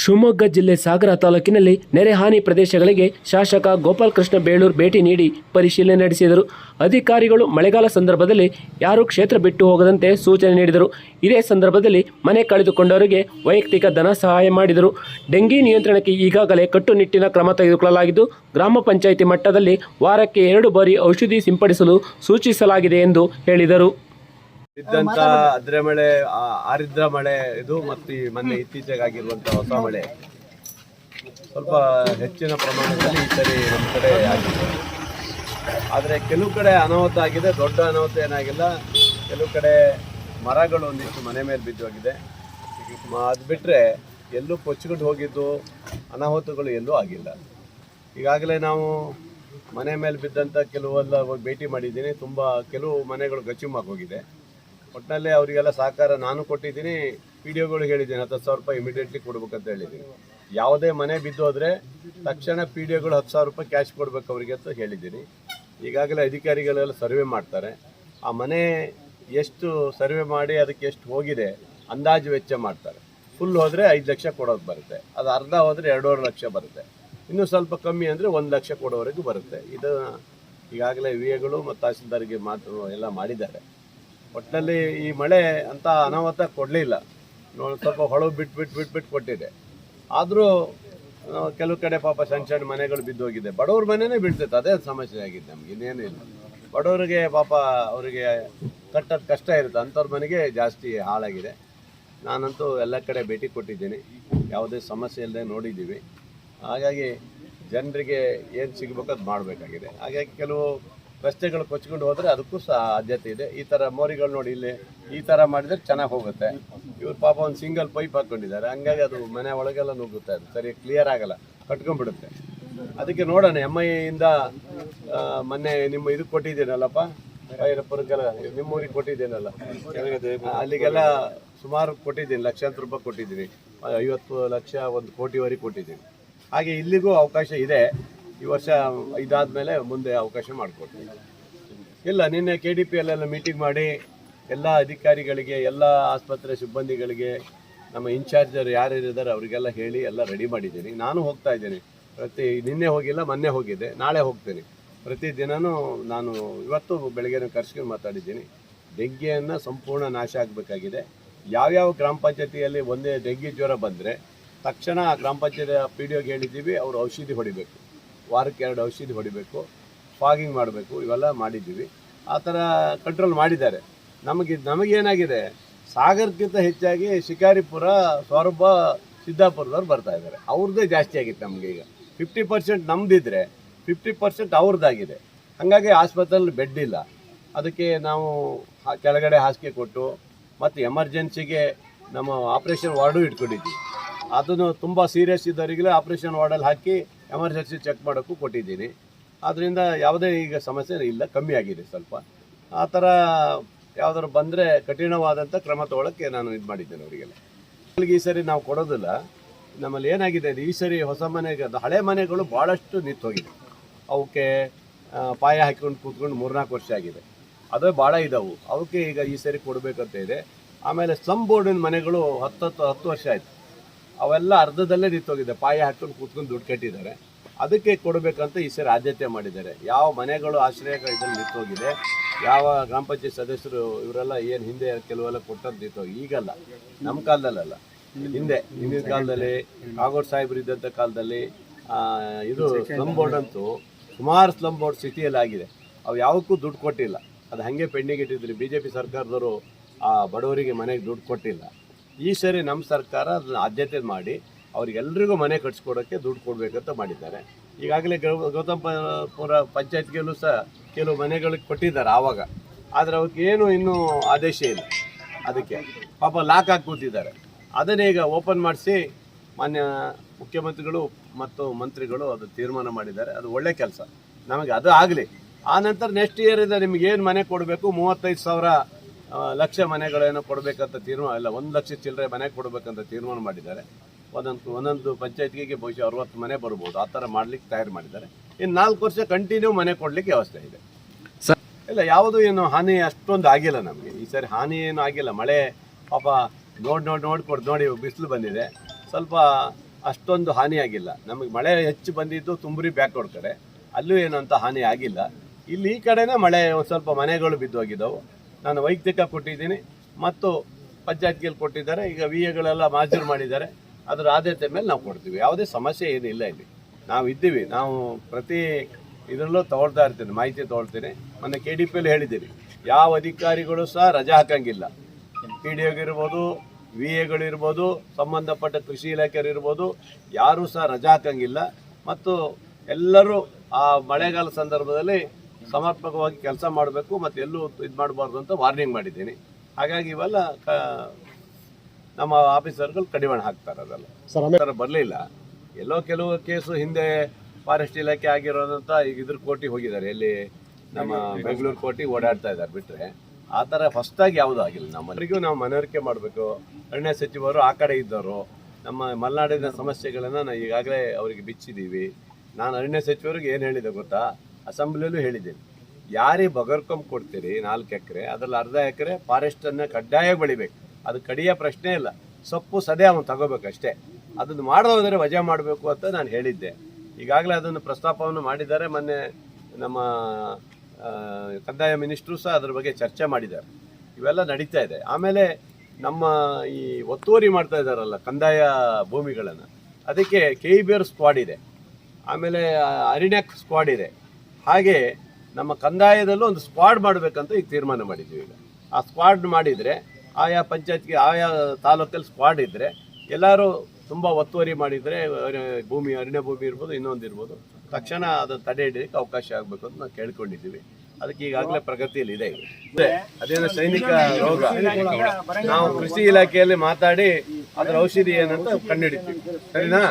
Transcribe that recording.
ಶಿವಮೊಗ್ಗ ಜಿಲ್ಲೆ ಸಾಗರ ತಾಲೂಕಿನಲ್ಲಿ ನೆರೆಹಾನಿ ಪ್ರದೇಶಗಳಿಗೆ ಶಾಸಕ ಗೋಪಾಲ್ ಕೃಷ್ಣ ಬೇಳೂರು ಭೇಟಿ ನೀಡಿ ಪರಿಶೀಲನೆ ನಡೆಸಿದರು. ಅಧಿಕಾರಿಗಳು ಮಳೆಗಾಲ ಸಂದರ್ಭದಲ್ಲಿ ಯಾರೂ ಕ್ಷೇತ್ರ ಬಿಟ್ಟು ಹೋಗದಂತೆ ಸೂಚನೆ ನೀಡಿದರು. ಇದೇ ಸಂದರ್ಭದಲ್ಲಿ ಮನೆ ಕಳೆದುಕೊಂಡವರಿಗೆ ವೈಯಕ್ತಿಕ ಧನ ಸಹಾಯ ಮಾಡಿದರು. ಡೆಂಗಿ ನಿಯಂತ್ರಣಕ್ಕೆ ಈಗಾಗಲೇ ಕಟ್ಟುನಿಟ್ಟಿನ ಕ್ರಮ ತೆಗೆದುಕೊಳ್ಳಲಾಗಿದ್ದು, ಗ್ರಾಮ ಪಂಚಾಯಿತಿ ಮಟ್ಟದಲ್ಲಿ ವಾರಕ್ಕೆ ಎರಡು ಬಾರಿ ಔಷಧಿ ಸಿಂಪಡಿಸಲು ಸೂಚಿಸಲಾಗಿದೆ ಎಂದು ಹೇಳಿದರು. ಇದ್ದಂತ ಅದ್ರೆ ಮಳೆ ಆರಿದ್ರ ಮಳೆ ಇದು ಮತ್ತು ಈ ಮೊನ್ನೆ ಇತ್ತೀಚೆಗೆ ಆಗಿರುವಂತ ಹೊಸ ಮಳೆ. ಸ್ವಲ್ಪ ಹೆಚ್ಚಿನ ಪ್ರಮಾಣದಲ್ಲಿ ಈ ಸರಿ ನಮ್ಮ ಕಡೆ ಆಗಿದೆ. ಆದರೆ ಕೆಲವು ಕಡೆ ಅನಾಹುತ ಆಗಿದೆ ದೊಡ್ಡ ಅನಾಹುತ ಏನಾಗಿಲ್ಲ. ಕೆಲವು ಕಡೆ ಮರಗಳು ಒಂದಿಷ್ಟು ಮನೆ ಮೇಲೆ ಬಿದ್ದೋಗಿದೆ ಅದು ಬಿಟ್ಟರೆ ಎಲ್ಲೂ ಕೊಚ್ಕೊಂಡು ಹೋಗಿದ್ದು ಅನಾಹುತಗಳು ಎಲ್ಲೂ ಆಗಿಲ್ಲ. ಈಗಾಗಲೇ ನಾವು ಮನೆ ಮೇಲೆ ಬಿದ್ದಂಥ ಕೆಲವೆಲ್ಲ ಭೇಟಿ ಮಾಡಿದ್ದೀನಿ. ತುಂಬ ಕೆಲವು ಮನೆಗಳು ಗಚುಮಾಗಿ ಹೋಗಿದೆ. ಒಟ್ಟಿನಲ್ಲಿ ಅವರಿಗೆಲ್ಲ ಸಹಕಾರ ನಾನು ಕೊಟ್ಟಿದ್ದೀನಿ. ಪಿ ಡಿ ಒಗಳಿಗೆ ಹೇಳಿದ್ದೀನಿ. ಹತ್ತು ಸಾವಿರ ರೂಪಾಯಿ ಇಮಿಡಿಯೇಟ್ಲಿ ಕೊಡ್ಬೇಕಂತ ಹೇಳಿದ್ದೀನಿ. ಯಾವುದೇ ಮನೆ ಬಿದ್ದು ಹೋದರೆ ತಕ್ಷಣ ಪಿ ಡಿ ಒಗಳು ಹತ್ತು ಸಾವಿರ ರೂಪಾಯಿ ಕ್ಯಾಶ್ ಕೊಡ್ಬೇಕು ಅವರಿಗೆ ಅಂತ ಹೇಳಿದ್ದೀನಿ. ಈಗಾಗಲೇ ಅಧಿಕಾರಿಗಳೆಲ್ಲ ಸರ್ವೆ ಮಾಡ್ತಾರೆ. ಆ ಮನೆ ಎಷ್ಟು ಸರ್ವೆ ಮಾಡಿ ಅದಕ್ಕೆ ಎಷ್ಟು ಹೋಗಿದೆ ಅಂದಾಜು ವೆಚ್ಚ ಮಾಡ್ತಾರೆ. ಫುಲ್ ಹೋದರೆ ಐದು ಲಕ್ಷ ಕೊಡೋದು ಬರುತ್ತೆ. ಅದು ಅರ್ಧ ಹೋದರೆ ಎರಡೂವರೆ ಲಕ್ಷ ಬರುತ್ತೆ. ಇನ್ನೂ ಸ್ವಲ್ಪ ಕಮ್ಮಿ ಅಂದರೆ ಒಂದು ಲಕ್ಷ ಕೊಡೋವರೆಗೂ ಬರುತ್ತೆ. ಇದು ಈಗಾಗಲೇ ವಿ ಎಗಳು ಮತ್ತು ತಹಸೀಲ್ದಾರ್ಗೆ ಮಾತು ಎಲ್ಲ ಮಾಡಿದ್ದಾರೆ. ಒಟ್ಟಿನಲ್ಲಿ ಈ ಮಳೆ ಅಂತ ಅನಾಹುತ ಕೊಡಲಿಲ್ಲ. ನೋಡಿ ಸ್ವಲ್ಪ ಹೊಳು ಬಿಟ್ಟು ಬಿಟ್ಟು ಬಿಟ್ಟು ಬಿಟ್ಟು ಕೊಟ್ಟಿದೆ. ಆದರೂ ಕೆಲವು ಕಡೆ ಪಾಪ ಸಣ್ಣ ಸಣ್ಣ ಮನೆಗಳು ಬಿದ್ದೋಗಿದೆ ಬಡವ್ರ ಮನೆಯೇ ಬೀಳ್ತೈತೆ, ಅದೇ ಸಮಸ್ಯೆ ಆಗಿದೆ ನಮ್ಗೆ, ಇನ್ನೇನು ಇಲ್ಲ. ಬಡವರಿಗೆ ಪಾಪ ಅವರಿಗೆ ಕಟ್ಟೋದು ಕಷ್ಟ ಇರುತ್ತೆ. ಅಂಥವ್ರ ಮನೆಗೆ ಜಾಸ್ತಿ ಹಾಳಾಗಿದೆ. ನಾನಂತೂ ಎಲ್ಲ ಕಡೆ ಭೇಟಿ ಕೊಟ್ಟಿದ್ದೀನಿ. ಯಾವುದೇ ಸಮಸ್ಯೆ ಇಲ್ಲದೆ ನೋಡಿದ್ದೀವಿ. ಹಾಗಾಗಿ, ಜನರಿಗೆ ಏನು ಸಿಗಬೇಕು ಅದು ಮಾಡಬೇಕಾಗಿದೆ. ಹಾಗಾಗಿ, ಕೆಲವು ರಸ್ತೆಗಳು ಕೊಚ್ಕೊಂಡು ಹೋದರೆ ಅದಕ್ಕೂ ಸಹ ಆದ್ಯತೆ ಇದೆ. ಈ ಥರ ಮೋರಿಗಳು ನೋಡಿ ಇಲ್ಲಿ ಈ ಥರ ಮಾಡಿದ್ರೆ ಚೆನ್ನಾಗಿ ಹೋಗುತ್ತೆ. ಇವ್ರು ಪಾಪ ಒಂದು ಸಿಂಗಲ್ ಪೈಪ್ ಹಾಕ್ಕೊಂಡಿದ್ದಾರೆ ಹಂಗಾಗಿ ಅದು ಮನೆ ಒಳಗೆಲ್ಲ ನುಗ್ಗುತ್ತೆ ಅದು. ಸರಿ ಕ್ಲಿಯರ್ ಆಗಲ್ಲ. ಕಟ್ಕೊಂಡ್ಬಿಡುತ್ತೆ. ಅದಕ್ಕೆ ನೋಡೋಣ ಎಂ ಐಯಿಂದ ಮೊನ್ನೆ ನಿಮ್ಮ ಇದಕ್ಕೆ ಕೊಟ್ಟಿದ್ದೀನಲ್ಲಪ್ಪ? ನಿಮ್ಮ ಊರಿಗೆ ಕೊಟ್ಟಿದ್ದೀನಲ್ಲ? ಅಲ್ಲಿಗೆಲ್ಲ ಸುಮಾರು ಕೊಟ್ಟಿದ್ದೀನಿ, ಲಕ್ಷಾಂತರ ರೂಪಾಯಿ ಕೊಟ್ಟಿದ್ದೀನಿ. ಐವತ್ತು ಲಕ್ಷ, ಒಂದು ಕೋಟಿವರೆಗೆ ಕೊಟ್ಟಿದ್ದೀನಿ. ಹಾಗೆ ಇಲ್ಲಿಗೂ ಅವಕಾಶ ಇದೆ. ಈ ವರ್ಷ ಇದಾದ ಮೇಲೆ ಮುಂದೆ ಅವಕಾಶ ಮಾಡಿಕೊಡ್ತೀನಿ. ಇಲ್ಲ, ನಿನ್ನೆ ಕೆ ಡಿ ಪಿ ಅಲ್ಲೆಲ್ಲ ಮೀಟಿಂಗ್ ಮಾಡಿ ಎಲ್ಲ ಅಧಿಕಾರಿಗಳಿಗೆ, ಎಲ್ಲ ಆಸ್ಪತ್ರೆ ಸಿಬ್ಬಂದಿಗಳಿಗೆ, ನಮ್ಮ ಇನ್ಚಾರ್ಜರ್ ಯಾರ್ಯಾರಿದ್ದಾರೆ ಅವರಿಗೆಲ್ಲ ಹೇಳಿ ಎಲ್ಲ ರೆಡಿ ಮಾಡಿದ್ದೀನಿ. ನಾನು ಹೋಗ್ತಾ ಇದ್ದೀನಿ. ಪ್ರತಿ ನಿನ್ನೆ ಹೋಗಿಲ್ಲ, ಮೊನ್ನೆ ಹೋಗಿದ್ದೆ ನಾಳೆ ಹೋಗ್ತೀನಿ. ಪ್ರತಿ ದಿನವೂ ನಾನು ಇವತ್ತು ಬೆಳಗ್ಗೆ ಕರ್ಸ್ಕೊಂಡು ಮಾತಾಡಿದ್ದೀನಿ. ಡೆಂಗಿಯನ್ನು ಸಂಪೂರ್ಣ ನಾಶ ಆಗಬೇಕಾಗಿದೆ. ಯಾವ್ಯಾವ ಗ್ರಾಮ ಪಂಚಾಯತಿಯಲ್ಲಿ ಒಂದೇ ಡೆಂಗಿ ಜ್ವರ ಬಂದರೆ ತಕ್ಷಣ ಗ್ರಾಮ ಪಂಚಾಯತ್ ಪಿ ಡಿ ಒಗೆ ಹೇಳಿದ್ದೀವಿ, ಅವರು ಔಷಧಿ ಹೊಡಿಬೇಕು. ವಾರಕ್ಕೆ ಎರಡು ಔಷಧಿ ಹೊಡಿಬೇಕು ಫಾಗಿಂಗ್ ಮಾಡಬೇಕು, ಇವೆಲ್ಲ ಮಾಡಿದ್ದೀವಿ. ಆ ಥರ ಕಂಟ್ರೋಲ್ ಮಾಡಿದ್ದಾರೆ. ನಮಗೆ ನಮಗೇನಾಗಿದೆ ಸಾಗರಕ್ಕಿಂತ ಹೆಚ್ಚಾಗಿ ಶಿಕಾರಿಪುರ ಸೊರಬ ಸಿದ್ದಾಪುರದವ್ರು ಬರ್ತಾ ಇದ್ದಾರೆ. ಅವ್ರದ್ದೇ ಜಾಸ್ತಿ ಆಗಿತ್ತು ನಮಗೆ ಈಗ. ಫಿಫ್ಟಿ ಪರ್ಸೆಂಟ್ ನಮ್ಮದಿದ್ರೆ ಫಿಫ್ಟಿ ಪರ್ಸೆಂಟ್ ಅವ್ರದ್ದಾಗಿದೆ. ಹಾಗಾಗಿ ಆಸ್ಪತ್ರೆಯಲ್ಲಿ ಬೆಡ್ ಇಲ್ಲ. ಅದಕ್ಕೆ ನಾವು ಕೆಳಗಡೆ ಹಾಸಿಗೆ ಕೊಟ್ಟು ಮತ್ತು ಎಮರ್ಜೆನ್ಸಿಗೆ ನಮ್ಮ ಆಪ್ರೇಷನ್ ವಾರ್ಡು ಇಟ್ಕೊಂಡಿದ್ವಿ ಅದನ್ನು ತುಂಬ ಸೀರಿಯಸ್ ಇದ್ದವರಿಗೆಲ್ಲ ಆಪ್ರೇಷನ್ ವಾರ್ಡಲ್ಲಿ ಹಾಕಿ ಎಮರ್ಜೆನ್ಸಿ ಚೆಕ್ ಮಾಡೋಕ್ಕೂ ಕೊಟ್ಟಿದ್ದೀನಿ. ಆದ್ದರಿಂದ ಯಾವುದೇ ಈಗ ಸಮಸ್ಯೆ ಇಲ್ಲ, ಕಮ್ಮಿ ಆಗಿದೆ ಸ್ವಲ್ಪ. ಆ ಥರ ಯಾವ್ದಾದ್ರು ಬಂದರೆ ಕಠಿಣವಾದಂಥ ಕ್ರಮ ತಗೊಳ್ಳೋಕ್ಕೆ ನಾನು ಇದು ಮಾಡಿದ್ದೇನೆ ಅವರಿಗೆಲ್ಲ. ಅಲ್ಲಿಗೆ ಈ ಸರಿ ನಾವು ಕೊಡೋದಿಲ್ಲ. ನಮ್ಮಲ್ಲಿ ಏನಾಗಿದೆ ಈ ಸರಿ ಹೊಸ ಮನೆಗೆ ಹಳೆ ಮನೆಗಳು ಭಾಳಷ್ಟು ನಿಂತೋಗಿದೆ. ಅವಕ್ಕೆ ಪಾಯ ಹಾಕ್ಕೊಂಡು ಕೂತ್ಕೊಂಡು ಮೂರ್ನಾಲ್ಕು ವರ್ಷ ಆಗಿದೆ. ಅದೇ ಭಾಳ ಇದ್ದಾವೆ ಅವಕ್ಕೆ ಈಗ ಈ ಸರಿ ಕೊಡಬೇಕಂತ ಇದೆ. ಆಮೇಲೆ ಸ್ಲಮ್ ಬೋರ್ಡಿನ ಮನೆಗಳು ಹತ್ತತ್ತು, ಹತ್ತು ವರ್ಷ ಆಯಿತು. ಅವೆಲ್ಲ ಅರ್ಧದಲ್ಲೇ ನಿಂತೋಗಿದೆ. ಪಾಯ ಹಾಕೊಂಡು ಕೂತ್ಕೊಂಡು ದುಡ್ಡು ಕಟ್ಟಿದ್ದಾರೆ. ಅದಕ್ಕೆ ಕೊಡಬೇಕಂತ ಈ ಸರಿ ಆದ್ಯತೆ ಮಾಡಿದ್ದಾರೆ. ಯಾವ ಮನೆಗಳು ಆಶ್ರಯ ಇದ್ರಲ್ಲಿ ನಿಂತೋಗಿದೆ. ಯಾವ ಗ್ರಾಮ ಪಂಚಾಯತ್ ಸದಸ್ಯರು ಇವರೆಲ್ಲ ಏನು ಹಿಂದೆ ಕೆಲವೆಲ್ಲ ಕೊಟ್ಟಂತ ನಿಂತೋಗಿ ಈಗಲ್ಲ. ನಮ್ಮ ಕಾಲದಲ್ಲಲ್ಲ. ಹಿಂದೆ. ಹಿಂದಿನ ಕಾಲದಲ್ಲಿ ಕಾಗೋಡ್ ಸಾಹೇಬರು ಇದ್ದಂಥ ಕಾಲದಲ್ಲಿ ಇದು ಸ್ಲಮ್ ಬೋರ್ಡ್ ಅಂತೂ ಸುಮಾರು ಸ್ಲಮ್ ಬೋರ್ಡ್ ಸಿಟಿಯಲ್ಲಿ ಆಗಿದೆ. ಅವು ಯಾವಕ್ಕೂ ದುಡ್ಡು ಕೊಟ್ಟಿಲ್ಲ. ಅದು ಹಾಗೆ ಪೆಂಡಿಂಗ್ ಇಟ್ಟಿದ್ರು ಬಿ ಜೆ ಪಿ ಸರ್ಕಾರದವರು ಆ ಬಡವರಿಗೆ ಮನೆಗೆ ದುಡ್ಡು ಕೊಟ್ಟಿಲ್ಲ. ಈ ಸರಿ ನಮ್ಮ ಸರ್ಕಾರ ಅದನ್ನ ಆದ್ಯತೆ ಮಾಡಿ ಅವ್ರಿಗೆಲ್ರಿಗೂ ಮನೆ ಕಟ್ಸ್ಕೊಡೋಕ್ಕೆ ದುಡ್ಡು ಕೊಡಬೇಕಂತ ಮಾಡಿದ್ದಾರೆ. ಈಗಾಗಲೇ ಗೌತಮ್ ಪುರ ಪಂಚಾಯತ್ಗೆಲ್ಲೂ ಸಹ ಕೆಲವು ಮನೆಗಳಿಗೆ ಕೊಟ್ಟಿದ್ದಾರೆ ಆವಾಗ. ಆದರೆ ಅವಕ್ಕೆ ಏನು ಇನ್ನೂ ಆದೇಶ ಇಲ್ಲ. ಅದಕ್ಕೆ ಪಾಪ ಲಾಕ್ ಹಾಕಿ ಕೂತಿದ್ದಾರೆ ಅದನ್ನೇ ಈಗ ಓಪನ್ ಮಾಡಿಸಿ ಮಾನ್ಯ ಮುಖ್ಯಮಂತ್ರಿಗಳು ಮತ್ತು ಮಂತ್ರಿಗಳು ಅದು ತೀರ್ಮಾನ ಮಾಡಿದ್ದಾರೆ. ಅದು ಒಳ್ಳೆ ಕೆಲಸ. ನಮಗೆ ಅದು ಆಗಲಿ. ಆ ನಂತರ ನೆಕ್ಸ್ಟ್ ಇಯರಿಂದ ನಿಮಗೇನು ಮನೆ ಕೊಡಬೇಕು? ಮೂವತ್ತೈದು ಸಾವಿರ ಲಕ್ಷ ಮನೆಗಳೇನೋ ಕೊಡಬೇಕಂತ ತೀರ್ಮಾನ ಇಲ್ಲ ಒಂದು ಲಕ್ಷ ಚಿಲ್ಲರೆ ಮನೆ ಕೊಡಬೇಕಂತ ತೀರ್ಮಾನ ಮಾಡಿದ್ದಾರೆ. ಒಂದೊಂದು ಒಂದೊಂದು ಪಂಚಾಯತ್ಗೆ ಬಹುಶಃ ಅರವತ್ತು ಮನೆ ಬರ್ಬೋದು. ಆ ಥರ ಮಾಡ್ಲಿಕ್ಕೆ ತಯಾರು ಮಾಡಿದ್ದಾರೆ. ಇನ್ನು ನಾಲ್ಕು ವರ್ಷ ಕಂಟಿನ್ಯೂ ಮನೆ ಕೊಡಲಿಕ್ಕೆ ವ್ಯವಸ್ಥೆ ಇದೆ. ಇಲ್ಲ ಯಾವುದು ಏನು ಹಾನಿ ಅಷ್ಟೊಂದು ಆಗಿಲ್ಲ ನಮಗೆ. ಈ ಸರಿ ಹಾನಿ ಏನು ಆಗಿಲ್ಲ. ಮಳೆ ಪಾಪ ನೋಡಿ ನೋಡಿ ನೋಡ್ಕೊಡು ನೋಡಿ ಬಿಸಿಲು ಬಂದಿದೆ. ಸ್ವಲ್ಪ ಅಷ್ಟೊಂದು ಹಾನಿ ಆಗಿಲ್ಲ. ನಮಗೆ ಮಳೆ ಹೆಚ್ಚು ಬಂದಿದ್ದು ತುಂಬ್ರಿ ಬ್ಯಾಕ್ ಕಡೆ. ಅಲ್ಲೂ ಏನಂತ ಹಾನಿ ಆಗಿಲ್ಲ. ಇಲ್ಲಿ ಈ ಕಡೆನೇ ಮಳೆ ಒಂದು ಸ್ವಲ್ಪ ಮನೆಗಳು ಬಿದ್ದೋಗಿದ್ದವು. ನಾನು ವೈಯಕ್ತಿಕ ಕೊಟ್ಟಿದ್ದೀನಿ ಮತ್ತು ಪಂಚಾಯತ್ಗೆಲ್ಲಿ ಕೊಟ್ಟಿದ್ದಾರೆ. ಈಗ ವಿ ಎಗಳೆಲ್ಲ ಮಾಜೂರು ಮಾಡಿದ್ದಾರೆ. ಅದರ ಆದ್ಯತೆ ಮೇಲೆ ನಾವು ಕೊಡ್ತೀವಿ. ಯಾವುದೇ ಸಮಸ್ಯೆ ಏನಿಲ್ಲ ಇಲ್ಲಿ. ನಾವು ಇದ್ದೀವಿ. ನಾವು ಪ್ರತಿ ಇದರಲ್ಲೂ ತಗೊಳ್ತಾ ಇರ್ತೀನಿ. ಮಾಹಿತಿ ತಗೊಳ್ತೀನಿ. ಮೊನ್ನೆ ಕೆ ಡಿ ಪಿಯಲ್ಲಿ ಹೇಳಿದ್ದೀನಿ. ಯಾವ ಅಧಿಕಾರಿಗಳು ಸಹ ರಜೆ ಹಾಕಂಗಿಲ್ಲ. ಪಿ ಡಿ ಇರ್ಬೋದು ವಿ ಎಗಳಿರ್ಬೋದು ಸಂಬಂಧಪಟ್ಟ ಕೃಷಿ ಇಲಾಖೆಯವರು ಇರ್ಬೋದು ಯಾರೂ ಸಹ ರಜೆ ಹಾಕಂಗಿಲ್ಲ. ಮತ್ತು ಎಲ್ಲರೂ ಆ ಮಳೆಗಾಲ ಸಂದರ್ಭದಲ್ಲಿ ಸಮರ್ಪಕವಾಗಿ ಕೆಲಸ ಮಾಡಬೇಕು ಮತ್ತು ಎಲ್ಲೂ ಇದು ಮಾಡಬಾರ್ದು ಅಂತ ವಾರ್ನಿಂಗ್ ಮಾಡಿದ್ದೀನಿ. ಹಾಗಾಗಿ ಇವೆಲ್ಲ ಕ ನಮ್ಮ ಆಫೀಸರ್ಗಳು ಕಡಿವಾಣ ಹಾಕ್ತಾರೆ ಅದೆಲ್ಲ. ಸರ್ ಬರಲಿಲ್ಲ. ಎಲ್ಲೋ ಕೆಲವು ಕೇಸು ಹಿಂದೆ ಫಾರೆಸ್ಟ್ ಇಲಾಖೆ ಆಗಿರೋದಂತ ಈಗ ಇದ್ರ ಕೋಟಿ ಹೋಗಿದ್ದಾರೆ. ಎಲ್ಲಿ ನಮ್ಮ ಬೆಂಗಳೂರು ಕೋಟಿ ಓಡಾಡ್ತಾ ಇದ್ದಾರೆ ಬಿಟ್ರೆ. ಆ ಥರ ಫಸ್ಟಾಗಿ ಯಾವುದೂ ಆಗಿಲ್ಲ ನಮ್ಮವರಿಗೂ ನಾವು ಮನವರಿಕೆ ಮಾಡಬೇಕು. ಅರಣ್ಯ ಸಚಿವರು ಆ ಕಡೆ ಇದ್ದವರು. ನಮ್ಮ ಮಲೆನಾಡಿನ ಸಮಸ್ಯೆಗಳನ್ನು ನಾವು ಈಗಾಗಲೇ ಅವರಿಗೆ ಬಿಚ್ಚಿದ್ದೀವಿ. ನಾನು ಅರಣ್ಯ ಸಚಿವರಿಗೆ ಏನು ಹೇಳಿದೆ ಗೊತ್ತಾ? ಅಸೆಂಬ್ಲಿಯಲ್ಲೂ ಹೇಳಿದ್ದೀನಿ. ಯಾರಿಗೆ ಬಗರ್ಕೊಂಬ್ ಕೊಡ್ತೀರಿ ನಾಲ್ಕು ಎಕರೆ, ಅದ್ರಲ್ಲಿ ಅರ್ಧ ಎಕರೆ ಫಾರೆಸ್ಟನ್ನು ಕಡ್ಡಾಯ ಬೆಳಿಬೇಕು ಅದು ಕಡಿಯ ಪ್ರಶ್ನೆ ಇಲ್ಲ. ಸೊಪ್ಪು ಸದೇ ಅವನು ತಗೋಬೇಕಷ್ಟೇ. ಅದನ್ನು ಮಾಡೋದ್ರೆ ವಜಾ ಮಾಡಬೇಕು ಅಂತ ನಾನು ಹೇಳಿದ್ದೆ. ಈಗಾಗಲೇ ಅದನ್ನು ಪ್ರಸ್ತಾಪವನ್ನು ಮಾಡಿದ್ದಾರೆ. ಮೊನ್ನೆ ನಮ್ಮ ಕಂದಾಯ ಮಿನಿಸ್ಟ್ರು ಸಹ ಅದ್ರ ಬಗ್ಗೆ ಚರ್ಚೆ ಮಾಡಿದ್ದಾರೆ. ಇವೆಲ್ಲ ನಡೀತಾ ಇದೆ. ಆಮೇಲೆ ನಮ್ಮ ಈ ಒತ್ತುವರಿ ಮಾಡ್ತಾ ಇದ್ದಾರಲ್ಲ ಕಂದಾಯ ಭೂಮಿಗಳನ್ನು. ಅದಕ್ಕೆ ಕೆ ಬಿ ಸ್ಕ್ವಾಡ್ ಇದೆ. ಆಮೇಲೆ ಅರಿಣ್ಯಕ್ ಸ್ಕ್ವಾಡ್ ಇದೆ. ಹಾಗೆ ನಮ್ಮ ಕಂದಾಯದಲ್ಲೂ ಒಂದು ಸ್ಕ್ವಾಡ್ ಮಾಡಬೇಕಂತ ಈಗ ತೀರ್ಮಾನ ಮಾಡಿದ್ದೀವಿ ಈಗ. ಆ ಸ್ಕ್ವಾಡ್ ಮಾಡಿದರೆ, ಆಯಾ ಪಂಚಾಯತ್ಗೆ ಆಯಾ ತಾಲೂಕಲ್ಲಿ ಸ್ಕ್ವಾಡ್ ಇದ್ದರೆ ಎಲ್ಲರೂ ತುಂಬ ಒತ್ತುವರಿ ಮಾಡಿದರೆ ಭೂಮಿ ಅರಣ್ಯ ಭೂಮಿ ಇರ್ಬೋದು, ಇನ್ನೊಂದು ಇರ್ಬೋದು, ತಕ್ಷಣ ಅದನ್ನು ತಡೆ ಹಿಡಿಯೋಕ್ಕೆ ಅವಕಾಶ ಆಗಬೇಕು ಅಂತ ನಾವು ಕೇಳ್ಕೊಂಡಿದ್ದೀವಿ. ಅದಕ್ಕೆ ಈಗಾಗಲೇ ಪ್ರಗತಿಯಲ್ಲಿ ಇದೆ. ಅದೇನೋ ಸೈನಿಕ ರೋಗ. ನಾವು ಕೃಷಿ ಇಲಾಖೆಯಲ್ಲಿ ಮಾತಾಡಿ, ಅದರ ಔಷಧಿ ಏನಂತ ಕಂಡುಹಿಡಿತೀವಿ ಸರಿನಾ?